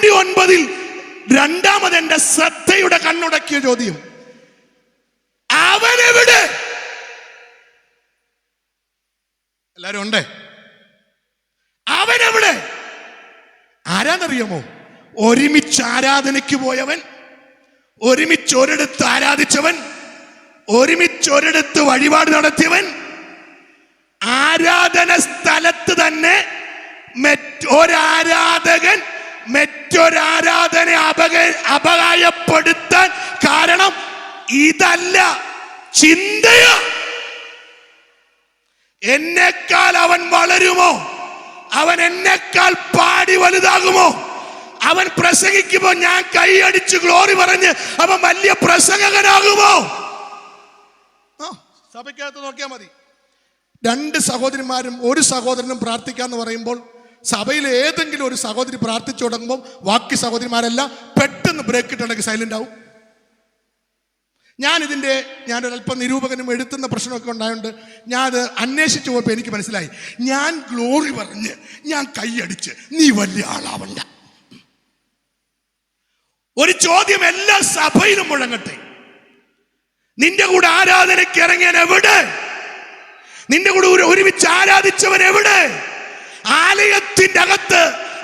നാൽപ്പത്തി ഒൻപതിൽ രണ്ടാമത് എന്റെ ശ്രദ്ധയുടെ കണ്ണുടക്കിയ ചോദ്യം. അവനെവിടെ? എല്ലാരും ഉണ്ടേ? അവനെവിടെ? ആരാന്നറിയാമോ? ഒരുമിച്ച് ആരാധനയ്ക്ക് പോയവൻ ഒരുമിച്ച് ഒരിടത്ത് ആരാധിച്ചവൻ ഒരുമിച്ച് ഒരിടത്ത് വഴിപാട് നടത്തിയവൻ ആരാധന സ്ഥലത്ത് തന്നെ മറ്റൊരാരാധകൻ മറ്റൊരാരാധന അപക അപകായപ്പെടുത്താൻ കാരണം ഇതല്ല. ചിന്തയ. എന്നെക്കാൾ അവൻ വളരുമോ? അവൻ എന്നെക്കാൾ പാടി വലുതാകുമോ? അവൻ പ്രസംഗിക്കുമ്പോ ഞാൻ കൈയടിച്ച് ഗ്ലോറി പറഞ്ഞ് അവൻ വലിയ പ്രസംഗകനാകുമോ? സഭയ്ക്കകത്ത് നോക്കിയാൽ മതി. രണ്ട് സഹോദരിമാരും ഒരു സഹോദരനും പ്രാർത്ഥിക്കാന്ന് പറയുമ്പോൾ സഭയിൽ ഏതെങ്കിലും ഒരു സഹോദരി പ്രാർത്ഥിച്ചു തുടങ്ങുമ്പോൾ ബാക്കി സഹോദരിമാരെല്ലാം പെട്ടെന്ന് ബ്രേക്ക് ഇട്ടുണ്ടെങ്കിൽ സൈലന്റ് ആവും. ഞാൻ ഒരല്പം നിരൂപകനും എഴുത്തുന്ന പ്രശ്നമൊക്കെ ഉണ്ടായതുകൊണ്ട് ഞാൻ അത് അന്വേഷിച്ചു പോയപ്പോൾ എനിക്ക് മനസ്സിലായി. ഞാൻ ഗ്ലോറി പറഞ്ഞ് ഞാൻ കൈയടിച്ച് നീ വലിയ ആളാവണ്ട. ഒരു ചോദ്യം എല്ലാ സഭയിലും മുഴങ്ങട്ടെ. നിന്റെ കൂടെ ആരാധനയ്ക്ക് ഇറങ്ങിയൻ എവിടെ? നിന്റെ കൂടെ ഒരുമിച്ച് ആരാധിച്ചവൻ എവിടെ? ആലയത്തിന്റെ അകത്ത്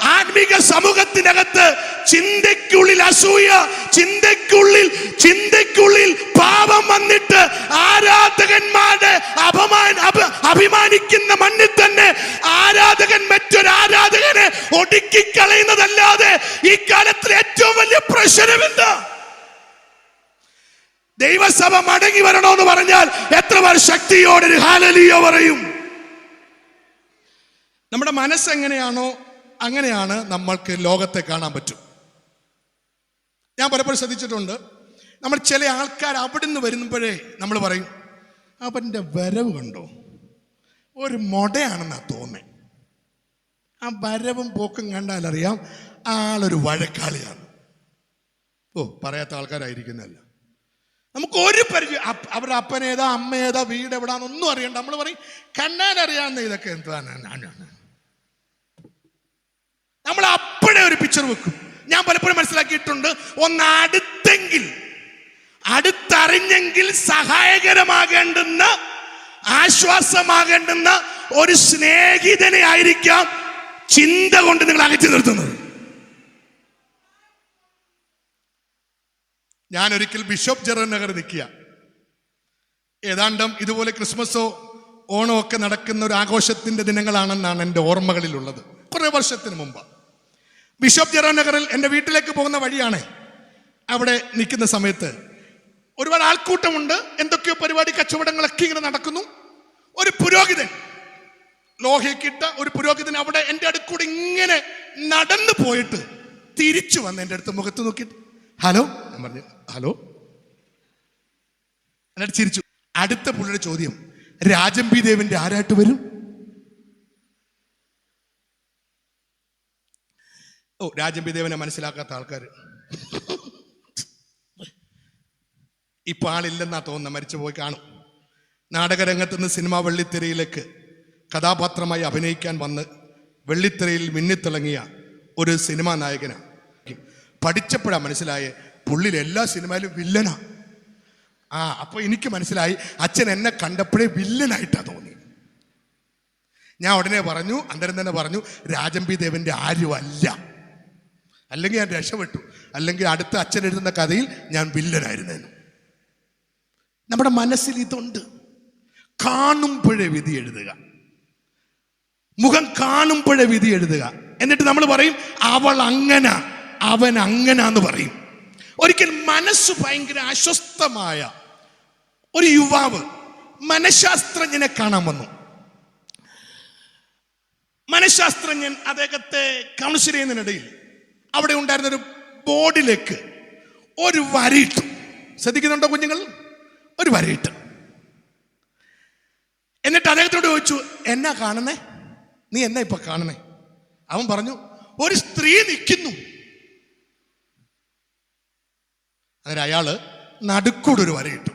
ആത്മീക സമൂഹത്തിനകത്ത് ചിന്തയ്ക്കുള്ളിൽ അസൂയ ചിന്തയ്ക്കുള്ളിൽ ചിന്തയ്ക്കുള്ളിൽ പാപം വന്നിട്ട് ആരാധകന്മാരുടെ അപമാന അഭിമാനിക്കുന്ന മണ്ണിൽ തന്നെ ആരാധകൻ മറ്റൊരു ആരാധകനെ ഒടുക്കി കളയുന്നതല്ലാതെ ഈ കാലത്തിൽ ഏറ്റവും വലിയ പ്രശ്നം എന്താ ദൈവസഭ മടങ്ങി വരണമെന്ന് പറഞ്ഞാൽ എത്ര പേർ ശക്തിയോടെ ഹാലലിയോ പറയും. നമ്മുടെ മനസ്സ് എങ്ങനെയാണോ അങ്ങനെയാണ് നമ്മൾക്ക് ലോകത്തെ കാണാൻ പറ്റും. ഞാൻ പലപ്പോഴും ശ്രദ്ധിച്ചിട്ടുണ്ട് നമ്മൾ ചില ആൾക്കാർ നിന്ന് വരുമ്പോഴേ നമ്മൾ പറയും അവന്റെ വരവ് കണ്ടോ? ഒരു മൊടയാണെന്നാ തോന്നേ. ആ വരവും പോക്കും കണ്ടാലറിയാം ആളൊരു വഴക്കാളിയാണ്. ഓ പറയാത്ത ആൾക്കാരായിരിക്കുന്നല്ല നമുക്ക് ഒരു പരിചയം അവരുടെ അപ്പനേതാ അമ്മ ഏതാ വീട് എവിടാന്നൊന്നും അറിയണ്ട. നമ്മൾ പറയും കണ്ണാനറിയാവുന്ന ഇതൊക്കെ എന്താണ് നമ്മൾ അപ്പോഴേ ഒരു പിക്ചർ വെക്കും. ഞാൻ പലപ്പോഴും മനസ്സിലാക്കിയിട്ടുണ്ട് ഒന്ന് അടുത്തെങ്കിൽ അടുത്തറിഞ്ഞെങ്കിൽ സഹായകരമാകേണ്ടുന്ന ആശ്വാസമാകേണ്ടുന്ന ഒരു സ്നേഹിതനെ ആയിരിക്കാം ചിന്ത കൊണ്ട് നിങ്ങൾ അകറ്റി നിർത്തുന്നത്. ഞാൻ ഒരിക്കൽ ബിഷപ്പ് ജെറൻ നഗർ നിൽക്കുക. ഏതാണ്ടും ഇതുപോലെ ക്രിസ്മസോ ഓണോ ഒക്കെ നടക്കുന്ന ഒരു ആഘോഷത്തിന്റെ ദിനങ്ങളാണെന്നാണ് എന്റെ ഓർമ്മകളിലുള്ളത്. കുറേ വർഷത്തിന് മുമ്പ്. ബിഷപ്പ് ജെറോ നഗറിൽ എന്റെ വീട്ടിലേക്ക് പോകുന്ന വഴിയാണ് അവിടെ നിൽക്കുന്ന സമയത്ത്. ഒരുപാട് ആൾക്കൂട്ടമുണ്ട്. എന്തൊക്കെയോ പരിപാടി കച്ചവടങ്ങളൊക്കെ ഇങ്ങനെ നടക്കുന്നു. ഒരു പുരോഹിതൻ ലോഹയ്ക്കിട്ട ഒരു പുരോഹിതൻ അവിടെ എന്റെ അടുക്കൂടെ ഇങ്ങനെ നടന്നു പോയിട്ട് തിരിച്ചു വന്ന് എന്റെ അടുത്ത് മുഖത്ത് നോക്കിയിട്ട് ഹലോ? ഞാൻ പറഞ്ഞു ഹലോ? എന്നിട്ട് ചിരിച്ചു. അടുത്ത പുള്ളിയുടെ ചോദ്യം രാജംബി ദേവിന്റെ ആരായിട്ട് വരും? ഓ രാജമ്പിദേവനെ മനസ്സിലാക്കാത്ത ആൾക്കാർ ഇപ്പൊ ആളില്ലെന്നാ തോന്നുന്നത് മരിച്ചു പോയി കാണും. നാടകരംഗത്ത് നിന്ന് സിനിമാ വെള്ളിത്തിരയിലേക്ക് കഥാപാത്രമായി അഭിനയിക്കാൻ വന്ന് വെള്ളിത്തിരയിൽ മിന്നിത്തിളങ്ങിയ ഒരു സിനിമാ നായകനാണ് പഠിച്ചപ്പോഴാണ് മനസ്സിലായ പുള്ളിൽ എല്ലാ സിനിമയിലും വില്ലനാ. ആ അപ്പൊ എനിക്ക് മനസ്സിലായി അച്ഛൻ എന്നെ കണ്ടപ്പോഴേ വില്ലനായിട്ടാ തോന്നി. ഞാൻ ഉടനെ പറഞ്ഞു അന്നേരം തന്നെ പറഞ്ഞു രാജംബി ദേവന്റെ ആരുമല്ല. അല്ലെങ്കിൽ ഞാൻ രക്ഷപ്പെട്ടു. അല്ലെങ്കിൽ അടുത്ത അച്ഛൻ എഴുതുന്ന കഥയിൽ ഞാൻ വില്ലനായിരുന്നേനു. നമ്മുടെ മനസ്സിൽ ഇതുണ്ട്. കാണുമ്പോഴേ വിധി എഴുതുക. മുഖം കാണുമ്പോഴേ വിധി എഴുതുക. എന്നിട്ട് നമ്മൾ പറയും അവൾ അങ്ങന അവൻ അങ്ങനാന്ന് പറയും. ഒരിക്കൽ മനസ്സ് ഭയങ്കര അസ്വസ്ഥമായ ഒരു യുവാവ് മനഃശാസ്ത്രജ്ഞനെ കാണാൻ വന്നു. മനഃശാസ്ത്രജ്ഞൻ അദ്ദേഹത്തെ കൗൺസിൽ ചെയ്യുന്നതിനിടയിൽ അവിടെ ഉണ്ടായിരുന്ന ഒരു ബോർഡിലേക്ക് ഒരു വരയിട്ടു ശ്രദ്ധിക്കുന്നുണ്ടോ കുഞ്ഞുങ്ങൾ? ഒരു വരയിട്ട് എന്നിട്ട് അദ്ദേഹത്തോട് ചോദിച്ചു എന്നാ കാണുന്നേ? നീ എന്നാ ഇപ്പൊ കാണുന്നേ? അവൻ പറഞ്ഞു ഒരു സ്ത്രീ നിൽക്കുന്നു. അങ്ങനെ അയാൾ നടുക്കൂടെ ഒരു വരയിട്ടു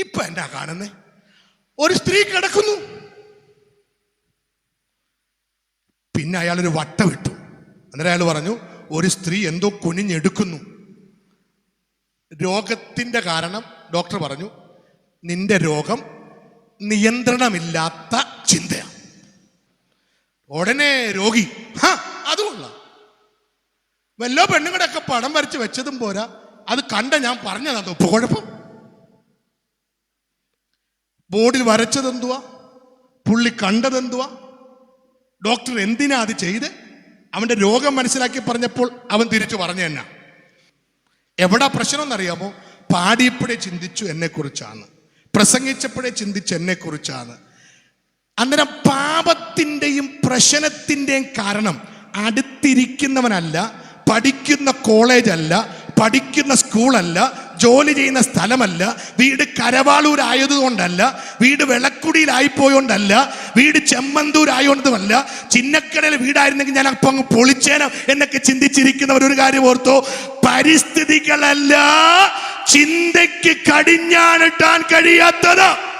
ഇപ്പൊ എന്നാ കാണുന്നേ? ഒരു സ്ത്രീ കിടക്കുന്നു. പിന്നെ അയാൾ ഒരു വട്ടം ഇട്ടു. അന്നേരം അയാൾ പറഞ്ഞു ഒരു സ്ത്രീ എന്തോ കുനിഞ്ഞെടുക്കുന്നു. രോഗത്തിന്റെ കാരണം ഡോക്ടർ പറഞ്ഞു നിന്റെ രോഗം നിയന്ത്രണമില്ലാത്ത ചിന്തയാണ്. ഉടനെ രോഗി ഹാ അതുകൊള്ള വല്ല പെണ്ണുങ്ങളുടെയൊക്കെ പടം വരച്ച് വെച്ചതും പോരാ. അത് കണ്ട ഞാൻ പറഞ്ഞതാ ഇപ്പൊ കുഴപ്പം ബോർഡിൽ വരച്ചതെന്തുവാ? പുള്ളി കണ്ടതെന്തുവാ? ഡോക്ടർ എന്തിനാ അത് ചെയ്ത്? അവന്റെ രോഗം മനസ്സിലാക്കി പറഞ്ഞപ്പോൾ അവൻ തിരിച്ചു പറഞ്ഞു തന്നെ എവിടെ പ്രശ്നം എന്നറിയാമോ പാടിയപ്പോഴേ ചിന്തിച്ചു എന്നെ കുറിച്ചാണ് പ്രസംഗിച്ചപ്പോഴേ ചിന്തിച്ചു എന്നെ കുറിച്ചാണ് അന്നേരം പാപത്തിന്റെയും പ്രശ്നത്തിന്റെയും കാരണം അടുത്തിരിക്കുന്നവനല്ല പഠിക്കുന്ന കോളേജല്ല പഠിക്കുന്ന സ്കൂളല്ല ജോലി ചെയ്യുന്ന സ്ഥലമല്ല. വീട് കരവാളൂരായതുകൊണ്ടല്ല. വീട് വിളക്കുടിയിലായിപ്പോയോണ്ടല്ല. വീട് ചെമ്മന്തൂരായോണ്ടതുമല്ല. ചിന്നക്കടയിൽ വീടായിരുന്നെങ്കിൽ ഞാൻ അപ്പം അങ്ങ് പൊളിച്ചേനോ എന്നൊക്കെ ചിന്തിച്ചിരിക്കുന്നവർ ഒരു കാര്യം ഓർത്തോ? പരിസ്ഥിതികളല്ല ചിന്തയ്ക്ക് കടിഞ്ഞാണിട്ടാൻ കഴിയാത്തത്.